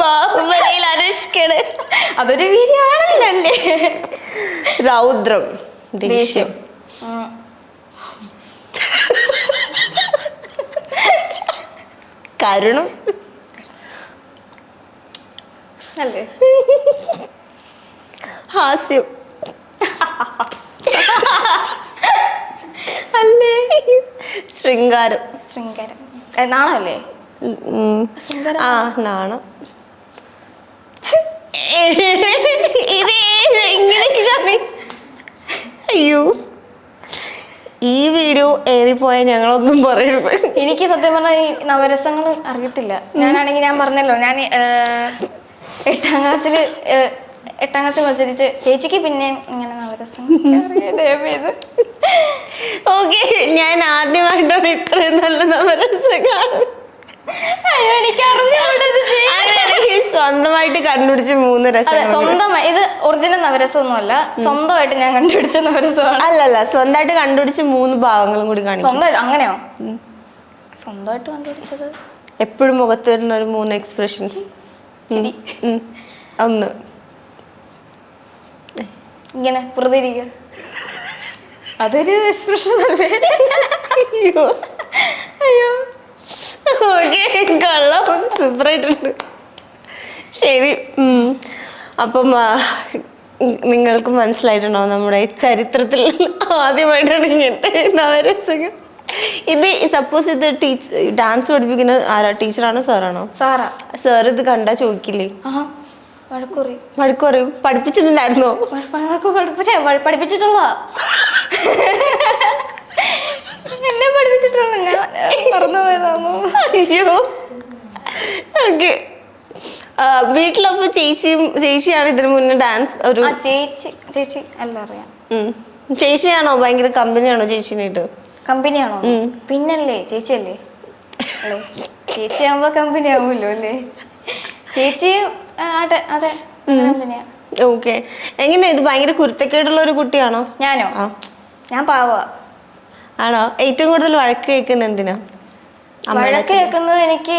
ബാഹുബലിയിൽ അനുഷ്കയുടെ അതൊരു വീര്യമാണല്ലേ രൗദ്രം. ദേഷ്യം ദേഷ്യം ഉം. കരുണം. അല്ലേ? ഹാസ്യം. അല്ലേ? ശൃംഗാരം. ശൃംഗാരം. നാണല്ലേ ആ നാണം. ഇത് ഇങ്ങനെയൊക്കെ അയ്യോ. ഈ വീഡിയോ ഏറിപ്പോയാൽ ഞങ്ങളൊന്നും പറയരുത്. എനിക്ക് സത്യം പറഞ്ഞാൽ ഈ നവരസങ്ങൾ അറിയത്തില്ല. ഞാനാണെങ്കിൽ ഞാൻ പറഞ്ഞല്ലോ ഞാൻ എട്ടാം ക്ലാസ്സിൽ എട്ടാം ക്ലാസ്സിൽ മത്സരിച്ച് ചേച്ചിക്ക് പിന്നെയും ഇങ്ങനെ നവരസം ഓക്കെ ഞാൻ ആദ്യമായിട്ടാണ് ഇത്രയും നല്ല നവരസം കാണുന്നത്. അയ്യോ എനിക്ക് സ്വന്തമായിട്ട് കണ്ടുപിടിച്ച് മൂന്ന് രസം സ്വന്തമായി. ഇത് ഒറിജിനൽ നവരസമൊന്നുമല്ല. സ്വന്തമായിട്ട് ഞാൻ കണ്ടുപിടിച്ച നവരസമാണ്. അല്ലല്ല സ്വന്തമായിട്ട് കണ്ടുപിടിച്ച് മൂന്ന് ഭാഗങ്ങളും കൂടി കാണിക്കും. സ്വന്തമായിട്ട് അങ്ങനെയോ? സ്വന്തമായിട്ട് കണ്ടുപിടിച്ചത്? എപ്പോഴും മുഖത്ത് വരുന്ന ഒരു മൂന്ന് എക്സ്പ്രഷൻസ് ഒന്ന്. ഇങ്ങനെ വെറുതെ ഇരിക്കുക. അതൊരു എക്സ്പ്രഷൻ അല്ലേ? അയ്യോ. അയ്യോ. [laughs] ഓക്കെ കൊള്ളാം സൂപ്പറായിട്ടുണ്ട് ശരി. അപ്പം നിങ്ങൾക്ക് മനസ്സിലായിട്ടുണ്ടാവും നമ്മുടെ ചരിത്രത്തിൽ ആദ്യമായിട്ടാണ് ഇങ്ങനത്തെ നവരസങ്ങൾ. ഇത് സപ്പോസ് ഇത് ടീച്ചർ ഡാൻസ് പഠിപ്പിക്കുന്ന ആരാ? ടീച്ചറാണോ സാറാണോ? സാറാ. സാർ ഇത് കണ്ടാ ചോദിക്കില്ലേ? ആ വഴക്കുറി വഴക്ക് പഠിപ്പിച്ചിട്ടുണ്ടായിരുന്നോ പഠിപ്പിച്ചിട്ടുള്ള [laughs] എന്നെ പഠിപ്പിച്ചിട്ടുള്ള ഞാൻ മറന്നു പോയതാണോ? അയ്യോ. ഓക്കെ. വീട്ടിലപ്പോ ചേച്ചിയും ചേച്ചിയാണ് ഇതിനു മുന്നേ ഡാൻസ് ഒരു ചേച്ചി ചേച്ചി അല്ല അറിയാം. ചേച്ചിയാണോ ഭയങ്കര കമ്പനിയാണോ ചേച്ചിനായിട്ട് കമ്പനിയാണോ? പിന്നല്ലേ ചേച്ചിയല്ലേ? ചേച്ചി ആവുമ്പോ കമ്പനി ആവുമല്ലോ അല്ലേ ചേച്ചി അതെ അതെ കമ്പനിയാ. ഓക്കെ. എങ്ങനെയാ ഇത് ഭയങ്കര കുരുത്തക്കേടുള്ള ഒരു കുട്ടിയാണോ? ഞാനോ? ഞാൻ പാവ. ആണോ? ഏറ്റവും കൂടുതൽ വഴക്ക് കേൾക്കുന്ന എന്തിനാ? അമ്മയുടെ വഴക്ക് കേൾക്കുന്നത് എനിക്ക്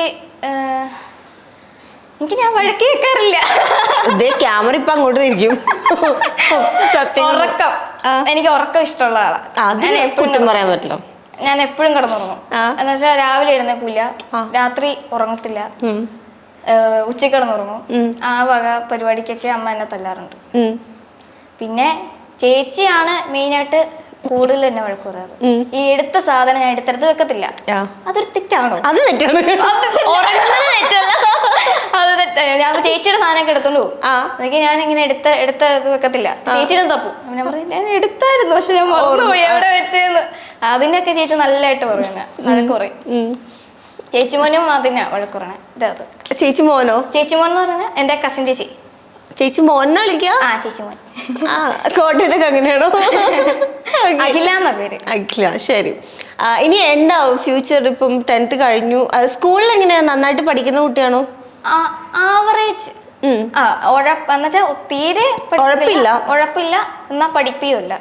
എനിക്ക് ഞാൻ വഴക്ക് കേൾക്കാറില്ല. ഇതേ ക്യാമറ ഇപ്പൊ അങ്ങോട്ട് തിരിക്കും. സത്യം ഉറക്കം. ആ. എനിക്ക് ഉറക്കം ഇഷ്ടമുള്ള ആളാ. ഞാൻ എപ്പോഴും കുറ്റം പറയാൻ പറ്റില്ല. ഞാൻ എപ്പോഴും കിടന്നുറങ്ങും. ആ. എന്ന് വെച്ചാൽ രാവിലെ എഴുന്നേക്കൂല ആ. രാത്രി ഉറങ്ങത്തില്ല. ഉം. ഏഹ് ഉച്ചയ്ക്ക് കിടന്നുറങ്ങും. ഉം. ആ വക പരിപാടിക്കൊക്കെ അമ്മ എന്നെ തല്ലാറുണ്ട്. ഉം. പിന്നെ ചേച്ചിയാണ് മെയിനായിട്ട് കൂടുതൽ എന്നെ വഴക്ക് ഈ എടുത്ത സാധനം ഞാൻ എടുത്തെടുത്ത് വെക്കത്തില്ല. അതൊരു തെറ്റാണോ? അത് തെറ്റാണ്. [laughs] അത് തെറ്റാ. ഞാൻ ചേച്ചിയുടെ സാധനമൊക്കെ എടുത്തോണ്ട് പോകും. അതൊക്കെ ഞാൻ ഇങ്ങനെ എടുത്ത എടുത്ത ഇത് വെക്കത്തില്ല. ചേച്ചിയുടെ തപ്പും. ഞാൻ പറയും ഞാൻ എടുത്തായിരുന്നു പക്ഷെ ഞാൻ മറന്നുപോയി. എവിടെ വെച്ചെന്ന്? അതിനൊക്കെ ചേച്ചി നല്ലതായിട്ട് പറയും എന്നെ. വഴക്ക് പറയും. ഉം. ചേച്ചിമോനും അതിനാ വഴക്കുറണേ പറയണേ. ഇത് അത്. ചേച്ചി മോനോ? ചേച്ചിമോൻ എന്ന് പറഞ്ഞാൽ എന്റെ കസിൻ ചേച്ചി. ചേച്ചി മോനെ വിളിക്കുക ആ ചേച്ചിമോൻ. ആ കോട്ടയത്തൊക്കെ അങ്ങനെയാണോ. [laughs] അഖില എന്നാ പേര്? അഖില ശരി. ഇനി എന്താ ഫ്യൂച്ചർ ഇപ്പം ടെൻത്ത് കഴിഞ്ഞു? സ്കൂളിൽ എങ്ങനെയാ? നന്നായിട്ട് പഠിക്കുന്ന കുട്ടിയാണോ? ആവറേജ്. ആ എന്നുവെച്ചാൽ തീരെ. ഉഴപ്പില്ല. ഉഴപ്പില്ല എന്നാ പഠിപ്പിയുമില്ല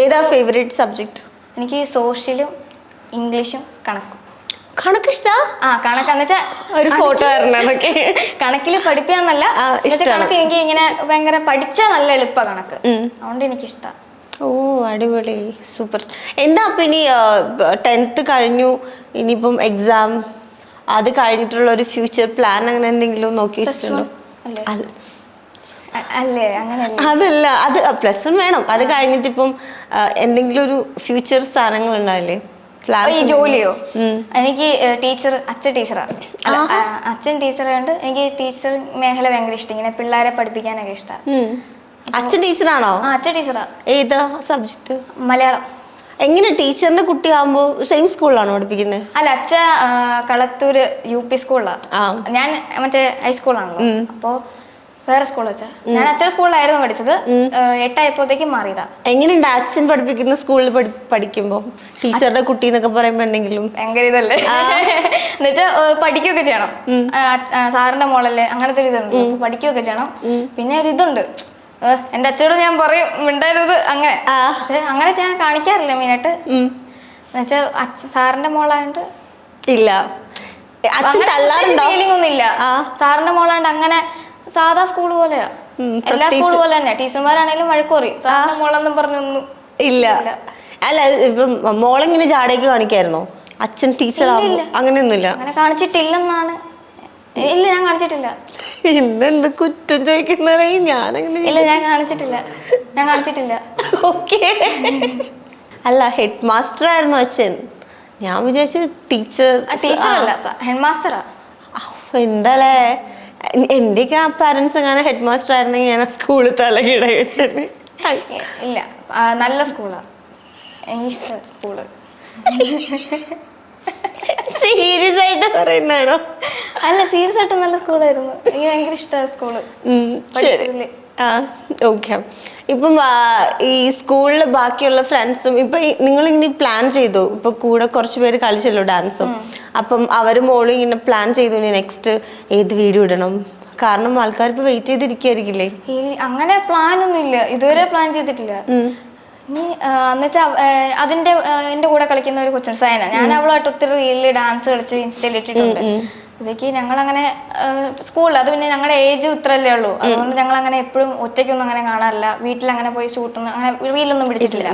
ഏതാ ഫേവറേറ്റ് സബ്ജക്ട് എനിക്ക് സോഷ്യലും ഇംഗ്ലീഷും കണക്കും. ആ കണക്ക് എന്ന് വെച്ചാൽ ഒരു ഫോട്ടോ [laughs] കണക്കിൽ പഠിപ്പിക്കാന്നല്ല ആ, കണക്ക് എനിക്ക് ഇങ്ങനെ ഭയങ്കര പഠിച്ചാൽ നല്ല എളുപ്പ കണക്ക്. അതുകൊണ്ട് എനിക്ക് എനിക്കിഷ്ടം. ഓ അടിപൊളി. സൂപ്പർ. എന്താ അപ്പൊ ഇനി ടെൻത്ത് കഴിഞ്ഞു. ഇനിയിപ്പം എക്സാം അത് കഴിഞ്ഞിട്ടുള്ള ഒരു ഫ്യൂച്ചർ പ്ലാൻ അങ്ങനെ എന്തെങ്കിലും നോക്കി വെച്ചിട്ടുണ്ടോ? അതല്ല. അത് പ്ലസ് വൺ വേണം. അത് കഴിഞ്ഞിട്ട് ഇപ്പം എന്തെങ്കിലും ഒരു ഫ്യൂച്ചർ സാധനങ്ങൾ ഉണ്ടാവില്ലേ? ഈ ജോലിയോ? എനിക്ക് ടീച്ചർ അച്ഛൻ ടീച്ചറാണ് അച്ഛൻ ടീച്ചറായത് ടീച്ചറായതുകൊണ്ട് എനിക്ക് ടീച്ചർ മേഖല ഭയങ്കര ഇഷ്ടം. ഇങ്ങനെ പിള്ളേരെ പഠിപ്പിക്കാനൊക്കെ ഇഷ്ടമാണ് അച്ഛൻ ടീച്ചറാണോ? അച്ഛൻ ടീച്ചറാ. ഏതാ സബ്ജക്ട്? മലയാളം. എങ്ങനെ ടീച്ചറിന്റെ കുട്ടിയാകുമ്പോ സെയിം സ്കൂളിലാണോ പഠിപ്പിക്കുന്നത് അല്ല അച്ഛ കളത്തൂര് യു പി സ്കൂളിലാണ് ഞാൻ മറ്റേ ഹൈസ്കൂളാണല്ലോ അപ്പോൾ വേറെ സ്കൂൾ വെച്ചാ ഞാൻ അച്ഛൻ സ്കൂളിലായിരുന്നു പഠിച്ചത്. എട്ടായപ്പോഴത്തേക്കും മാറിയതാ. എങ്ങനെയുണ്ട് അച്ഛൻ പഠിപ്പിക്കുന്ന സ്കൂളിൽ പഠിക്കുമ്പോൾ പഠിക്കുമ്പോ? ടീച്ചറുടെ കുട്ടി എന്നൊക്കെ പറയുമ്പോ എന്തെങ്കിലും? ഭയങ്കര ഇതല്ലേ? എന്നുവെച്ചാൽ പഠിക്കുകയൊക്കെ ചെയ്യണം. സാറിന്റെ മോളല്ലേ അങ്ങനത്തെ ഒരു ഇതുണ്ട്. അപ്പൊ പഠിക്കുകയൊക്കെ ചെയ്യണം. പിന്നെ ഒരു ഇതുണ്ട്. എന്റെ അച്ഛനോട് ഞാൻ പറയും മിണ്ടരുത് അങ്ങനെ. പക്ഷെ അങ്ങനെ ഞാൻ കാണിക്കാറില്ല മെയിനായിട്ട്. എന്നുവെച്ചാ അച്ഛൻ സാറിന്റെ മോളായോണ്ട്. ഇല്ല. അച്ഛൻ തല്ലാറുണ്ടോ? ഫീലിംഗ് ഒന്നും ആ. സാറിന്റെ മോളാണ്ട് അങ്ങനെ സാധാ സ്കൂൾ പോലെയാ. എല്ലാ സ്കൂൾ പോലെ തന്നെ ടീച്ചർമാരാണേലും വഴക്ക് പറയും. സാറിന്റെ മോളെന്നും പറഞ്ഞൊന്നും ഇല്ല. അല്ല ഇപ്പം മോളെങ്ങനെ ജാടേക്ക് കാണിക്കായിരുന്നോ? അച്ഛൻ ടീച്ചർ ആവുമ്പോ അങ്ങനെയൊന്നുമില്ല. അങ്ങനെ കാണിച്ചിട്ടില്ലെന്നാണ് ഇല്ല ഞാൻ കാണിച്ചിട്ടില്ല. ഇന്നെന്ത് കുറ്റം ചോദിക്കുന്നേ ഞാനങ്ങനെ ഇല്ല ഞാൻ കാണിച്ചിട്ടില്ല. ഞാൻ കാണിച്ചിട്ടില്ല. ഓക്കെ. അല്ല ഹെഡ് മാസ്റ്റർ ആയിരുന്നു അച്ഛൻ. ഞാൻ വിചാരിച്ചു ടീച്ചർ ടീച്ചർ അല്ല ഹെഡ് മാസ്റ്ററാ എന്താലേ? എന്റെയൊക്കെ ആ പാരന്റ്സ് അങ്ങനെ ഹെഡ് മാസ്റ്റർ ആയിരുന്നെങ്കിൽ ഞാൻ സ്കൂളിൽ തലകിട വെച്ചത് ഇല്ല നല്ല സ്കൂളാ. എനിക്കിഷ്ടം സ്കൂൾ. സീരിയസ് ആയിട്ട് പറയുന്നതാണോ? അല്ല സീരിയസ് ആയിട്ട് നല്ല സ്കൂളായിരുന്നു. എനിക്ക് ഭയങ്കര ഇഷ്ടമാണ് സ്കൂൾ. പഠിച്ചതിൽ. ആ ഓക്കെ ഇപ്പം ഈ സ്കൂളിൽ ബാക്കിയുള്ള ഫ്രണ്ട്സും ഇപ്പൊ നിങ്ങൾ ഇനി പ്ലാൻ ചെയ്തു. ഇപ്പൊ കൂടെ കുറച്ച് പേര് കളിച്ചല്ലോ ഡാൻസും. അപ്പം അവരും മോളും ഇങ്ങനെ പ്ലാൻ ചെയ്തു ഇനി നെക്സ്റ്റ് ഏത് വീഡിയോ ഇടണം. കാരണം ആൾക്കാർ ഇപ്പൊ വെയിറ്റ് ചെയ്തിരിക്കായിരിക്കില്ലേ അങ്ങനെ പ്ലാൻ ഒന്നും ഇല്ല ഇതുവരെ പ്ലാൻ ചെയ്തിട്ടില്ല. അതിന്റെ എന്റെ കൂടെ കളിക്കുന്ന ഒരു കൊച്ചുണ്ട് സയന. ഞാൻ അവളായിട്ട് ഒത്തിരി റീലിൽ ഡാൻസ് കളിച്ച് ഇൻസ്റ്റയിൽ ഇട്ടിട്ടുണ്ട്. ഇതൊക്കെ ഞങ്ങൾ അങ്ങനെ സ്കൂളിൽ അത് പിന്നെ ഞങ്ങളുടെ ഏജ് ഇത്രല്ലേ ഉള്ളൂ. അതുകൊണ്ട് ഞങ്ങൾ അങ്ങനെ എപ്പോഴും ഒറ്റയ്ക്കൊന്നും അങ്ങനെ കാണാറില്ല. വീട്ടിൽ അങ്ങനെ പോയി ഷൂട്ടൊന്നും അങ്ങനെ റീലൊന്നും പിടിച്ചിട്ടില്ല.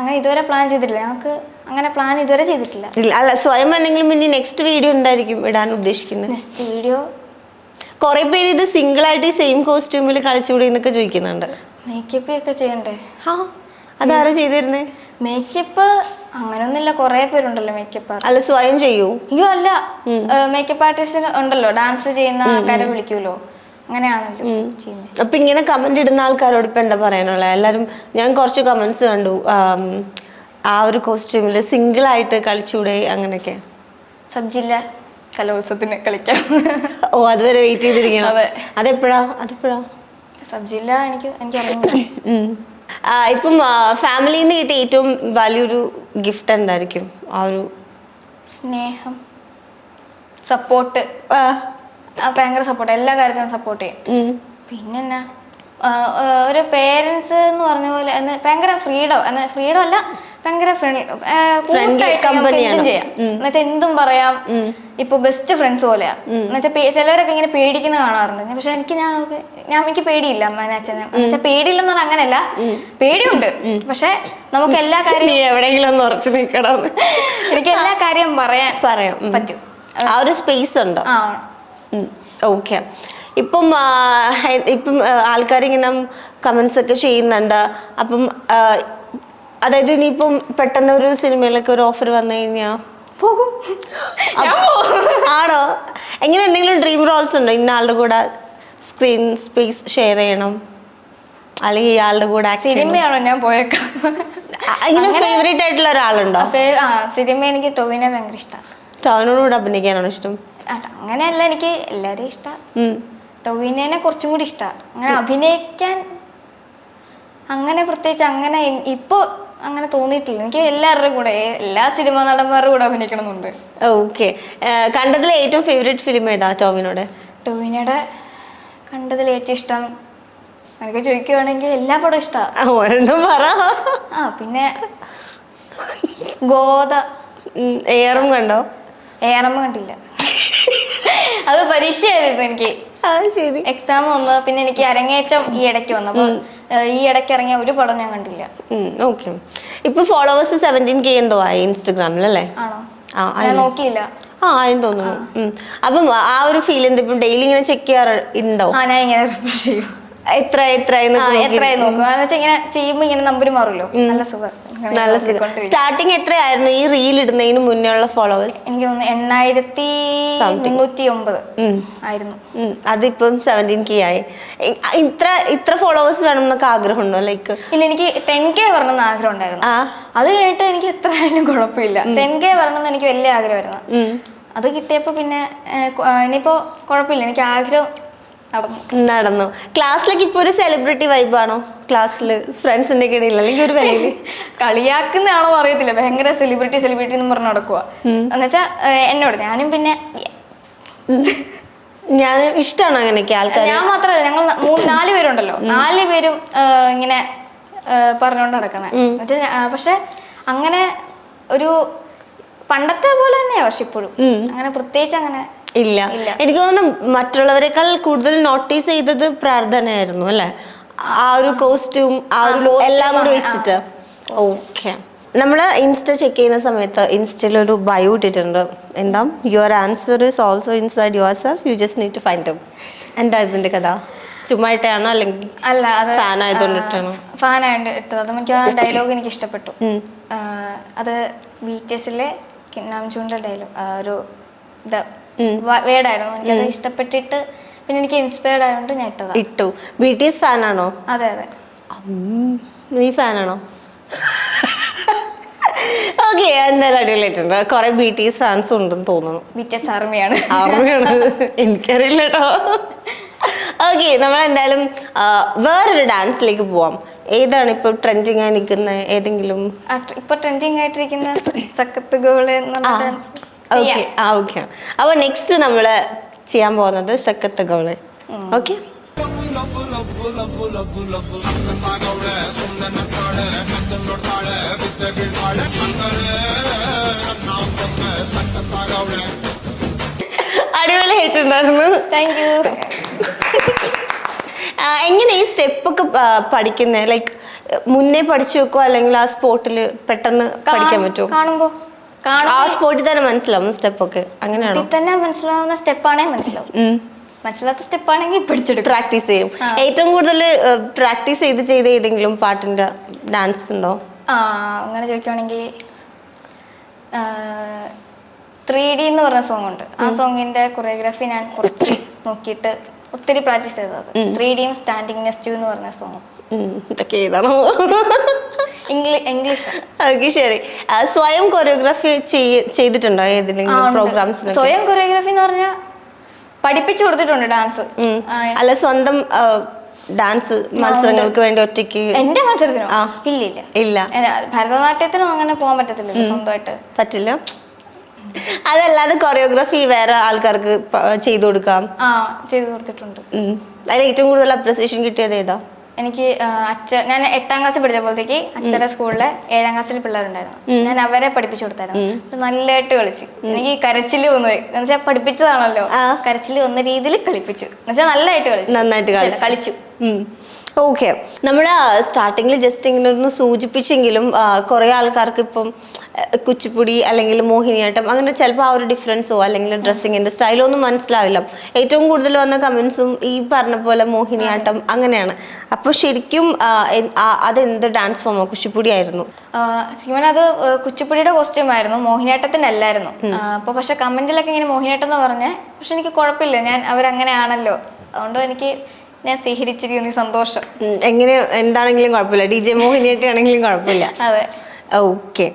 അങ്ങനെ ഇതുവരെ പ്ലാൻ ചെയ്തിട്ടില്ല. ഞങ്ങൾക്ക് അങ്ങനെ പ്ലാൻ ഇതുവരെ ചെയ്തിട്ടില്ല. അല്ല സ്വയം അല്ലെങ്കിലും പിന്നെ നെക്സ്റ്റ് വീഡിയോ എന്തായിരിക്കും ഇടാൻ ഉദ്ദേശിക്കുന്നത് നെക്സ്റ്റ് വീഡിയോ കുറെ പേര് ഇത് സിംഗിൾ ആയിട്ട് സെയിം കോസ്റ്റ്യൂമിൽ കളിച്ചുകൂടി എന്നൊക്കെ ചോദിക്കുന്നുണ്ട്. മേക്കപ്പ് ഒക്കെ ചെയ്യണ്ടേ? ആ അതാരാ ചെയ്തിരുന്നേ? മേക്കപ്പ് അങ്ങനൊന്നുമില്ല. കുറേ പേരുണ്ടല്ലോ മേക്കപ്പ് അല്ല സ്വയം ചെയ്യൂ. അയ്യോ അല്ല. മേക്കപ്പ് ആർട്ടിസ്റ്റിന് ഉണ്ടല്ലോ. ഡാൻസ് ചെയ്യുന്ന ആൾക്കാരെ വിളിക്കൂലോ? അങ്ങനെയാണല്ലോ അപ്പൊ ഇങ്ങനെ കമന്റ് ഇടുന്ന ആൾക്കാരോട് ഇപ്പൊ എന്താ പറയാനുള്ള? എല്ലാരും ഞാൻ കുറച്ച് കമന്റ്സ് കണ്ടു. ആ ഒരു കോസ്റ്റ്യൂമിൽ സിംഗിൾ ആയിട്ട് കളിച്ചൂടെ അങ്ങനെയൊക്കെ? സബ് ജില്ല കലോത്സവത്തിന് കളിക്കാം. ഓ അതുവരെ വെയിറ്റ് ചെയ്തിരിക്കണം. അതെപ്പോഴാ? അതെപ്പോഴാ? സബ്ജില്ല എനിക്ക് എനിക്ക് അറിയില്ല ഇപ്പം ഫാമിലിയിൽ നിന്ന് കിട്ടിയ ഏറ്റവും വലിയൊരു ഗിഫ്റ്റ് എന്തായിരിക്കും? ആ ഒരു സ്നേഹം. സപ്പോർട്ട്. ഭയങ്കര സപ്പോർട്ട് എല്ലാ കാര്യത്തിനും സപ്പോർട്ട് ചെയ്യും. പിന്നെ ഒരു പേരൻസ് എന്ന് പറഞ്ഞ പോലെ ഭയങ്കര ഫ്രീഡം ഫ്രീഡം അല്ല ഭയങ്കര എന്നുവെച്ചാൽ എന്തും പറയാം. ഇപ്പൊ ബെസ്റ്റ് ഫ്രണ്ട്സ് പോലെയാ. എന്നുവെച്ചാൽ ചിലവരൊക്കെ ഇങ്ങനെ പേടിക്കുന്ന കാണാറുണ്ട്. പക്ഷെ എനിക്ക് ഞാൻ ഞാൻ എനിക്ക് പേടിയില്ല അമ്മേനെ അച്ഛനെ. എന്നുവെച്ചാൽ പേടിയില്ലെന്ന് പറഞ്ഞാൽ അങ്ങനെയല്ല. പേടിയുണ്ട്. പക്ഷെ നമുക്ക് എല്ലാ [laughs] കാര്യവും എവിടെയെങ്കിലും ഒന്ന് ഉറച്ചു നിൽക്കണം എനിക്ക് എല്ലാ കാര്യവും പറയാൻ പറയാം. പറ്റും. ആ ഒരു സ്പേസ് ഉണ്ട്? ആ. ഓക്കെ ഇപ്പം ഇപ്പം ആൾക്കാരിങ്ങനെ കമന്റ്സ് ഒക്കെ ചെയ്യുന്നുണ്ട്. അപ്പം അതായത് ഇനിയിപ്പം പെട്ടെന്ന് ഒരു സിനിമയിലൊക്കെ ഒരു ഓഫർ വന്നു കഴിഞ്ഞാൽ പോകും. ആണോ? എങ്ങനെ എന്തെങ്കിലും ഡ്രീം റോൾസ് ഉണ്ടോ? ഇന്ന ആളുടെ കൂടെ സ്ക്രീൻ സ്പേസ് ഷെയർ ചെയ്യണം. അല്ലെങ്കിൽ ഇയാളുടെ കൂടെ act ചെയ്യണം. സിനിമയാണോ? ഞാൻ പോയേക്കാം. ഫേവറേറ്റ് ആയിട്ടുള്ള ഒരാളുണ്ടോ? ഫേ- ആ സിനിമ എനിക്ക് ടോവിനെ ഭയങ്കര ഇഷ്ടമാണ് ടോവിനോട് കൂടെ അഭിനയിക്കാനാണോ ഇഷ്ടം? അങ്ങനെയല്ല എനിക്ക് എല്ലാവരെയും ഇഷ്ടമാണ് ഉം. ടൊവിനെ കുറച്ചും കൂടി ഇഷ്ടമാണ് അങ്ങനെ അഭിനയിക്കാൻ അങ്ങനെ പ്രത്യേകിച്ച് അങ്ങനെ ഇപ്പോൾ ഇപ്പൊ അങ്ങനെ തോന്നിയിട്ടില്ല. എനിക്ക് എല്ലാവരുടെയും കൂടെ എല്ലാ സിനിമാ നടന്മാരുടെ കൂടെ അഭിനയിക്കണം എന്നുണ്ട് ഓക്കെ. കണ്ടതിലെ ഏറ്റവും ഫേവറേറ്റ് ഫിലിം ഏതാ ടോവിനോടെ? ടോവിനോടെ കണ്ടതിൽ ഏറ്റവും ഇഷ്ടം എനിക്ക് ചോദിക്കുവാണെങ്കിൽ എല്ലാ പടം ഇഷ്ടമാണ് ഒരെണ്ണം പറ. ആ പിന്നെ ഗോത എയറും കണ്ടോ? ഏറമ്മ കണ്ടില്ല. അത് പരീക്ഷയായിരുന്നു എനിക്ക്. ശരി. എക്സാം വന്നു പിന്നെ എനിക്ക് അരങ്ങേറ്റം ഈ ഇടയ്ക്ക് വന്നു. ഈ ഇടയ്ക്ക് ഇറങ്ങിയ ഒരു പടം ഞാൻ കണ്ടില്ല. ഓക്കെ ഇപ്പൊ ഫോളോവേഴ്സ് സെവന്റീൻ കെ എന്തോ ആയി ഇൻസ്റ്റഗ്രാമിൽ അല്ലേ? ആണോ? ആ ഞാൻ നോക്കിയില്ല. ആ ആയെന്ന് തോന്നുന്നു. അപ്പം ആ ഒരു ഫീൽ എന്താ ഇപ്പം ഡെയിലി ഇങ്ങനെ ചെക്ക് ചെയ്യാറുണ്ടോ ഞാൻ ഇങ്ങനെ റിഫ്രഷ് ചെയ്യും. എത്ര എത്ര ആ എത്രയായി നോക്കും. എന്ന് വെച്ചാൽ ഇങ്ങനെ ചെയ്യുമ്പോ ഇങ്ങനെ നമ്പർ മാറുമല്ലോ. നല്ല സുഖം. നല്ല സുഖം. സ്റ്റാർട്ടിങ് എത്രയായിരുന്നു ഈ റീൽ ഇടുന്നതിന് മുന്നേ ഉള്ള ഫോളോവേഴ്സ് എനിക്ക് തോന്നുന്നു എണ്ണായിരത്തി മുന്നൂറ്റി ഒമ്പത് ആയിരുന്നു. അതിപ്പം സെവന്റീൻ കെ ആയി. ഇത്ര ഇത്ര ഫോളോവേഴ്സ് വേണം എന്നൊക്കെ ആഗ്രഹമുണ്ടോ? ലൈക്ക് ഇല്ല എനിക്ക് ടെൻ കെ വരണമെന്ന് ആഗ്രഹം ഉണ്ടായിരുന്നു അത് കേട്ട് എനിക്ക് എത്ര ആയാലും കുഴപ്പമില്ല ടെൻ കെ വരണമെന്ന് എനിക്ക് വലിയ ആഗ്രഹമായിരുന്നു. അത് കിട്ടിയപ്പോൾ പിന്നെ ഇനിയിപ്പോ കുഴപ്പമില്ല. എനിക്ക് ആഗ്രഹം നടന്നു. നടന്നു. ക്ലാസ്സിലേക്ക് ഇപ്പൊ ഒരു സെലിബ്രിറ്റി വൈബ് ആണോ? ക്ലാസ്സിൽ ഫ്രണ്ട്സിന്റെ ഒക്കെ ഇടയിൽ അല്ലെങ്കിൽ ഒരു വിലയിൽ [laughs] കളിയാക്കുന്നതാണോ അറിയത്തില്ല. ഭയങ്കര സെലിബ്രിറ്റി സെലിബ്രിറ്റി എന്ന് പറഞ്ഞ് നടക്കുക എന്നുവെച്ചാ എന്നോട് ഞാനും പിന്നെ ഞാൻ ഇഷ്ടമാണോ അങ്ങനെയൊക്കെ ആൾക്കാർ ഞാൻ മാത്രമല്ല ഞങ്ങൾ മൂന്ന് നാല് പേരുണ്ടല്ലോ. നാല് പേരും ഇങ്ങനെ പറഞ്ഞുകൊണ്ട് നടക്കണേ. പക്ഷെ അങ്ങനെ ഒരു പണ്ടത്തെ പോലെ തന്നെയാ പക്ഷെ ഇപ്പോഴും. അങ്ങനെ പ്രത്യേകിച്ച് അങ്ങനെ ഇല്ല. എനിക്ക് തോന്നുന്നു മറ്റുള്ളവരെക്കാൾ കൂടുതൽ നോട്ടീസ് ചെയ്തത് പ്രാർത്ഥനയായിരുന്നു അല്ലെ? ആ ഒരു കോസ്റ്റ്യൂം ആ ഒരു എല്ലാം കൂടി വെച്ചിട്ട്. ഓക്കെ നമ്മൾ ഇൻസ്റ്റ ചെക്ക് ചെയ്യുന്ന സമയത്ത് ഇൻസ്റ്റയിൽ ഒരു ബയോ ഇട്ടിട്ടുണ്ട്. എന്താ? Your answer is also inside your self you just need to find എന്താ ഇതിന്റെ കഥ? ചുമ്മായിട്ടാണോ അല്ലെങ്കിൽ അല്ല അത് ഫാൻ ആയതുകൊണ്ട് ഇട്ടാണോ ഫാൻ ആയതുകൊണ്ട് ഇട്ടത്. അത് എനിക്ക് ആ ഡയലോഗ് എനിക്ക് ഇഷ്ടപ്പെട്ടു അത് ബി ടി എസിലെ കിണ്ണാംചൂന്റെ ഡയലോഗ് ഒരു വേർഡായിരുന്നു എനിക്കത് ഇഷ്ടപ്പെട്ടിട്ട് പിന്നെ എനിക്ക് ഇൻസ്പയർഡ് ആയതുകൊണ്ട് ഞാൻ ഇട്ടതാ. ഇട്ടു. ബി ടി എസ് ഫാനാണോ? അതെ അതെ. നീ ഫാനാണോ? ഓക്കെ എന്തായാലും അടിപൊളിയായിട്ടുണ്ട്. കുറെ ബി ടി എസ് ഫാൻസ് ഉണ്ടെന്ന് തോന്നുന്നു. ബി ടി എസ് ആർമിയാണ് ആർമിയാണ് എനിക്കറിയില്ല കേട്ടോ ഓക്കെ നമ്മൾ എന്തായാലും വേറൊരു ഡാൻസിലേക്ക് പോവാം. ഏതാണ് ഇപ്പൊ ട്രെൻഡിങ് ആയി നിൽക്കുന്ന? ഏതെങ്കിലും? ഇപ്പൊ ട്രെൻഡിങ് ആയിട്ടിരിക്കുന്ന സക്കത്ത് ഗോൾ എന്നുള്ള ഡാൻസ് ഓക്കെ ആ ഓക്കെ അപ്പോൾ നെക്സ്റ്റ് നമ്മൾ ചെയ്യാൻ പോകുന്നത് ശക്കത്ത് ഗൗൾ. ഓക്കെ അടിപൊളിയായിട്ടുണ്ടായിരുന്നു താങ്ക് യു എങ്ങനെ ഈ സ്റ്റെപ്പൊക്കെ പഠിക്കുന്നത് ലൈക്ക് മുന്നേ പഠിച്ചു വെക്കോ? അല്ലെങ്കിൽ ആ സ്പോട്ടിൽ പെട്ടെന്ന് പഠിക്കാൻ പറ്റുമോ കാണുമ്പോ. ആ സ്പോട്ടിൽ തന്നെ മനസ്സിലാവും സ്റ്റെപ്പ് ഒക്കെ അങ്ങനെയാണോ തന്നെ മനസ്സിലാവുന്ന സ്റ്റെപ്പാണേ മനസ്സിലാവും. മനസ്സിലാത്ത സ്റ്റെപ്പാണെങ്കിൽ പിടിച്ചെടുക്കും. പ്രാക്ടീസ് ചെയ്യും. ഏറ്റവും കൂടുതൽ പ്രാക്ടീസ് ചെയ്ത് ചെയ്ത് ഏതെങ്കിലും പാട്ടിന്റെ ഡാൻസ് ഉണ്ടോ? ആ അങ്ങനെ ചോദിക്കുവാണെങ്കിൽ ത്രീ ഡി എന്ന് പറഞ്ഞ സോങ് ഉണ്ട് ആ സോങ്ങിന്റെ കൊറിയോഗ്രാഫി ഞാൻ കുറച്ച് നോക്കിയിട്ട് ഒത്തിരി പ്രാക്ടീസ് ചെയ്തത് ത്രീ ഡിയും സ്റ്റാൻഡിങ് നെസ്റ്റ് എന്ന് പറഞ്ഞ സോങ്ങും. ഇതൊക്കെ ഏതാണോ ഇംഗ്ലീഷ്. ഓക്കെ ശരി. സ്വയം കൊറിയോഗ്രാഫി ചെയ്തിട്ടുണ്ടോ ഏതെങ്കിലും പ്രോഗ്രാംസ് സ്വയം കൊറിയോഗ്രാഫി എന്ന് പറഞ്ഞാൽ പഠിപ്പിച്ചു കൊടുത്തിട്ടുണ്ട് ഡാൻസ് അല്ല സ്വന്തം ഡാൻസ് മത്സരങ്ങൾക്ക് വേണ്ടി ഒറ്റയ്ക്ക് എന്റെ മത്സരത്തിനോ? ഇല്ല ഇല്ല. ഇല്ല ഭരതനാട്യത്തിനോ അങ്ങനെ പോകാൻ പറ്റത്തില്ല സ്വന്തമായിട്ട്. പറ്റില്ല. അതല്ലാതെ കൊറിയോഗ്രാഫി വേറെ ആൾക്കാർക്ക് ചെയ്തു കൊടുക്കാം. ആ ചെയ്തു കൊടുത്തിട്ടുണ്ട്. അതിൽ ഏറ്റവും കൂടുതൽ അപ്രിസിയേഷൻ കിട്ടിയത് ഏതാ? എനിക്ക് അച്ഛൻ അച്ഛ ഞാൻ എട്ടാം ക്ലാസ്സിൽ പഠിച്ചപ്പോഴത്തേക്ക് അച്ഛന്റെ സ്കൂളിലെ ഏഴാം ക്ലാസ്സിൽ പിള്ളേരുണ്ടായിരുന്നു. ഞാൻ അവരെ പഠിപ്പിച്ചു കൊടുത്തായിരുന്നു. നല്ലതായിട്ട് കളിച്ചു. എനിക്ക് കരച്ചിൽ വന്നുപോയി. എന്ന് വെച്ചാൽ പഠിപ്പിച്ചതാണല്ലോ. കരച്ചിൽ വന്ന രീതിയിൽ കളിപ്പിച്ചു. എന്ന് വെച്ചാൽ നല്ലതായിട്ട് കളിച്ചു. നന്നായിട്ട് കളിച്ചു. ഓക്കെ നമ്മൾ സ്റ്റാർട്ടിങ്ങിൽ ജസ്റ്റ് ഇങ്ങനെ ഒന്ന് സൂചിപ്പിച്ചെങ്കിലും കുറേ ആൾക്കാർക്ക് ഇപ്പം കുച്ചിപ്പുടി അല്ലെങ്കിൽ മോഹിനിയാട്ടം അങ്ങനെ ചിലപ്പോൾ ആ ഒരു ഡിഫറൻസോ അല്ലെങ്കിൽ ഡ്രസ്സിങ്ങിന്റെ സ്റ്റൈലോ ഒന്നും മനസ്സിലാവില്ല. ഏറ്റവും കൂടുതൽ വന്ന കമൻസും ഈ പറഞ്ഞ പോലെ മോഹിനിയാട്ടം അങ്ങനെയാണ്. അപ്പോൾ ശരിക്കും അതെന്ത് ഡാൻസ് ഫോമോ കുച്ചിപ്പുടി ആയിരുന്നു. ശിവൻ അത് കുച്ചിപ്പുടിയുടെ കോസ്റ്റ്യൂം ആയിരുന്നു മോഹിനിയാട്ടത്തിന്റെ അല്ലായിരുന്നു അപ്പോൾ പക്ഷേ കമന്റിലൊക്കെ ഇങ്ങനെ മോഹിനിയാട്ടം എന്ന് പറഞ്ഞാൽ പക്ഷെ എനിക്ക് കുഴപ്പമില്ല ഞാൻ അവരങ്ങനെയാണല്ലോ. അതുകൊണ്ട് എനിക്ക് ഞാൻ സ്വീകരിച്ചിരിക്കുന്ന ഈ സന്തോഷം. എങ്ങനെ എന്താണെങ്കിലും കുഴപ്പമില്ല. ഡി ജെ മോഹിനിയാട്ടി ആണെങ്കിലും കുഴപ്പമില്ല. അതെ. ഓക്കെ.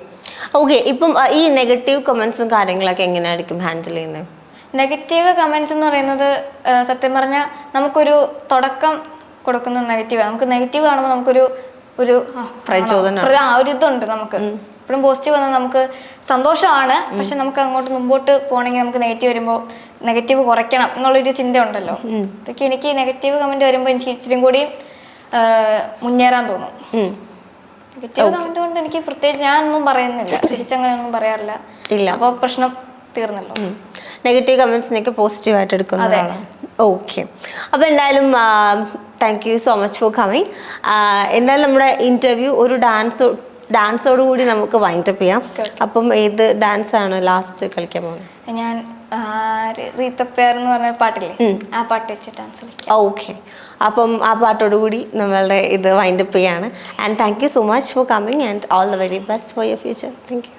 ഓക്കെ ഇപ്പം ഈ നെഗറ്റീവ് കമൻസും കാര്യങ്ങളൊക്കെ എങ്ങനെയായിരിക്കും ഹാൻഡിൽ ചെയ്യുന്നത്? നെഗറ്റീവ് കമൻസ് എന്ന് പറയുന്നത് സത്യം പറഞ്ഞാൽ നമുക്കൊരു തുടക്കം കൊടുക്കുന്ന നെഗറ്റീവ്. നമുക്ക് നെഗറ്റീവ് കാണുമ്പോൾ നമുക്കൊരു ഒരു? പ്രചോദനം. ഒരു- ആ ഒരു ഇതുണ്ട് നമുക്ക്. എപ്പോഴും പോസിറ്റീവ് വന്നാൽ നമുക്ക് സന്തോഷമാണ്. പക്ഷെ നമുക്ക് അങ്ങോട്ട് മുമ്പോട്ട് പോകണമെങ്കിൽ നമുക്ക് നെഗറ്റീവ് വരുമ്പോൾ നെഗറ്റീവ് കുറയ്ക്കണം എന്നുള്ളൊരു ചിന്ത ഉണ്ടല്ലോ അതൊക്കെ എനിക്ക് നെഗറ്റീവ് കമന്റ് വരുമ്പോൾ എനിക്ക് ഇച്ചിരി കൂടി മുന്നേറാൻ തോന്നും. നെഗറ്റീവ് കമന്റ് കൊണ്ട് എനിക്ക് പ്രത്യേകിച്ച് ഞാൻ ഒന്നും പറയുന്നില്ല. തിരിച്ചങ്ങനെ ഒന്നും പറയാറില്ല. ഇല്ല. അപ്പോൾ പ്രശ്നം തീർന്നല്ലോ. നെഗറ്റീവ് കമൻസിനൊക്കെ പോസിറ്റീവായിട്ട് എടുക്കുന്നതാണ്. ഓക്കെ അപ്പോൾ എന്തായാലും thank you so much for coming എന്തായാലും നമ്മുടെ ഇന്റർവ്യൂ ഒരു ഡാൻസ് ഡാൻസോട് കൂടി നമുക്ക് വൈൻഡപ്പ് ചെയ്യാം. അപ്പം ഏത് ഡാൻസ് ആണ് ലാസ്റ്റ് കളിക്കാൻ പോകുന്നത്? ഞാൻ റീത്തപ്പേർ എന്ന് പറഞ്ഞ പാട്ടില്ലേ? ആ പാട്ട് വെച്ചിട്ട് ഡാൻസ് ഓക്കെ അപ്പം ആ പാട്ടോടുകൂടി നമ്മളുടെ ഇത് വൈൻഡപ്പ് ചെയ്യാണ്. And thank you so much for coming and all the very best for your future thank you